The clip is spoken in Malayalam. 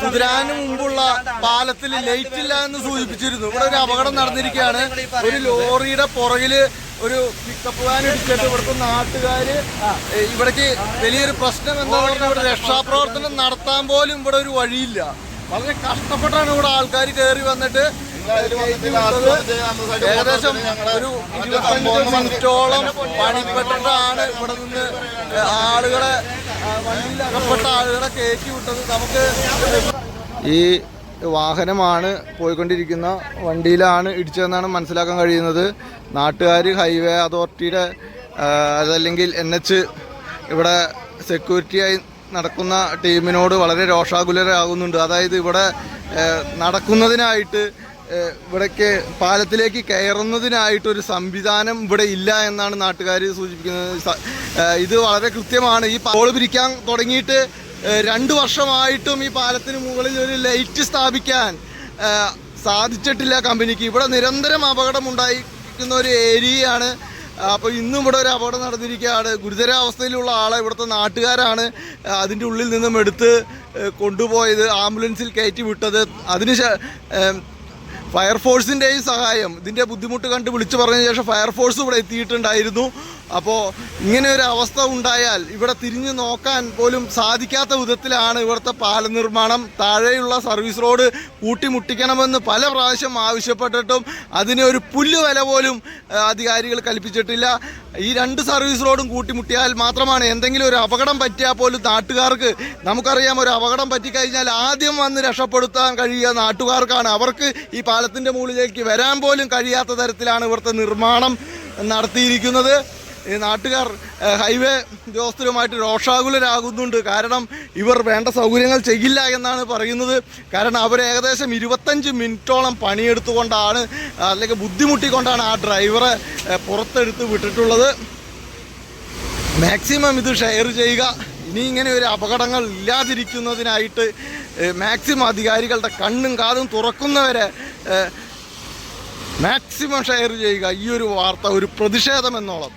കുതിരാന് മുമ്പുള്ള പാലത്തിൽ ലൈറ്റ് ഇല്ല എന്ന് സൂചിപ്പിച്ചിരുന്നു. ഇവിടെ ഒരു അപകടം നടന്നിരിക്കുകയാണ്. ഒരു ലോറിയുടെ പുറകിൽ ഒരു പിക്കപ്പ് വാൻ ഇടിച്ചിട്ട് ഇവിടുത്തെ നാട്ടുകാര് ഇവിടേക്ക് വലിയൊരു പ്രശ്നം എന്താ പറഞ്ഞാൽ ഇവിടെ രക്ഷാപ്രവർത്തനം നടത്താൻ പോലും ഇവിടെ ഒരു വഴിയില്ല. വളരെ കഷ്ടപ്പെട്ടാണ് ഇവിടെ ആൾക്കാർ കയറി വന്നിട്ട്. ഏകദേശം ഒരു ഇരുപത്തഞ്ച് മിനിറ്റോളം പണിപ്പെട്ടിട്ടാണ് ഇവിടെ നിന്ന് ആളുകളെ നമുക്ക് ഈ വാഹനമാണ് പോയിക്കൊണ്ടിരിക്കുന്ന വണ്ടിയിലാണ് ഇടിച്ചതെന്നാണ് മനസ്സിലാക്കാൻ കഴിയുന്നത്. നാട്ടുകാർ ഹൈവേ അതോറിറ്റിയുടെ അതല്ലെങ്കിൽ എൻ എച്ച് ഇവിടെ സെക്യൂരിറ്റിയായി നടക്കുന്ന ടീമിനോട് വളരെ രോഷാകുലരാകുന്നുണ്ട്. അതായത് ഇവിടെ നടക്കുന്നതിനായിട്ട് ഇവിടേക്ക് പാലത്തിലേക്ക് കയറുന്നതിനായിട്ടൊരു സംവിധാനം ഇവിടെ ഇല്ല എന്നാണ് നാട്ടുകാർ സൂചിപ്പിക്കുന്നത്. ഇത് വളരെ കൃത്യമാണ്. ഈ പോൾ പിരിക്കാൻ തുടങ്ങിയിട്ട് രണ്ട് വർഷമായിട്ടും ഈ പാലത്തിന് മുകളിൽ ഒരു ലൈറ്റ് സ്ഥാപിക്കാൻ സാധിച്ചിട്ടില്ല കമ്പനിക്ക്. ഇവിടെ നിരന്തരം അപകടം ഉണ്ടായിരിക്കുന്ന ഒരു ഏരിയയാണ്. അപ്പോൾ ഇന്നും ഇവിടെ ഒരു അപകടം നടന്നിരിക്കുകയാണ്. ഗുരുതരാവസ്ഥയിലുള്ള ആളെ ഇവിടുത്തെ നാട്ടുകാരാണ് അതിന്റെ ഉള്ളിൽ നിന്നും എടുത്ത് കൊണ്ടുപോയത് ആംബുലൻസിൽ കയറ്റി വിട്ടത്. അതിന് ഫയർഫോഴ്സിന്റെയും സഹായം. ഇതിന്റെ ബുദ്ധിമുട്ട് കണ്ട് വിളിച്ചു പറഞ്ഞ ശേഷം ഫയർഫോഴ്സ് ഇവിടെ എത്തിയിട്ടുണ്ടായിരുന്നു. അപ്പോൾ ഇങ്ങനെ ഒരു അവസ്ഥ ഉണ്ടായാൽ ഇവിടെ തിരിഞ്ഞു നോക്കാൻ പോലും സാധിക്കാത്ത വിധത്തിലാണ് ഇവിടുത്തെ പാല നിർമ്മാണം. താഴെയുള്ള സർവീസ് റോഡ് കൂട്ടിമുട്ടിക്കണമെന്ന് പല പ്രാവശ്യം ആവശ്യപ്പെട്ടിട്ടും അതിന് ഒരു പുല്ല് വില പോലും അധികാരികൾ കൽപ്പിച്ചിട്ടില്ല. ഈ രണ്ട് സർവീസ് റോഡും കൂട്ടിമുട്ടിയാൽ മാത്രമാണ് എന്തെങ്കിലും ഒരു അപകടം പറ്റിയാൽ പോലും നാട്ടുകാർക്ക് നമുക്കറിയാം ഒരു അപകടം പറ്റിക്കഴിഞ്ഞാൽ ആദ്യം വന്ന് രക്ഷപ്പെടുത്താൻ കഴിയുക നാട്ടുകാർക്കാണ്. അവർക്ക് ഈ പാലത്തിന്റെ മുകളിലേക്ക് വരാൻ പോലും കഴിയാത്ത തരത്തിലാണ് ഇവിടുത്തെ നിർമ്മാണം നടത്തിയിരിക്കുന്നത്. ഈ നാട്ടുകാർ ഹൈവേ ഉദ്യോഗസ്ഥരുമായിട്ട് രോഷാകുലരാകുന്നുണ്ട്. കാരണം ഇവർ വേണ്ട സൗകര്യങ്ങൾ ചെയ്യില്ല എന്നാണ് പറയുന്നത്. കാരണം അവർ ഏകദേശം ഇരുപത്തഞ്ച് മിനിറ്റോളം പണിയെടുത്തുകൊണ്ടാണ് അല്ലെങ്കിൽ ബുദ്ധിമുട്ടിക്കൊണ്ടാണ് ആ ഡ്രൈവറെ പുറത്തെടുത്ത് വിട്ടിട്ടുള്ളത്. മാക്സിമം ഇത് ഷെയർ ചെയ്യുക. ഇനി ഇങ്ങനെ ഒരു അപകടങ്ങൾ ഇല്ലാതിരിക്കുന്നതിനായിട്ട് മാക്സിമം അധികാരികളുടെ കണ്ണും കാതും തുറക്കുന്നവരെ മാക്സിമം ഷെയർ ചെയ്യുക. ഈ ഒരു വാർത്ത ഒരു പ്രതിഷേധം എന്നോളം.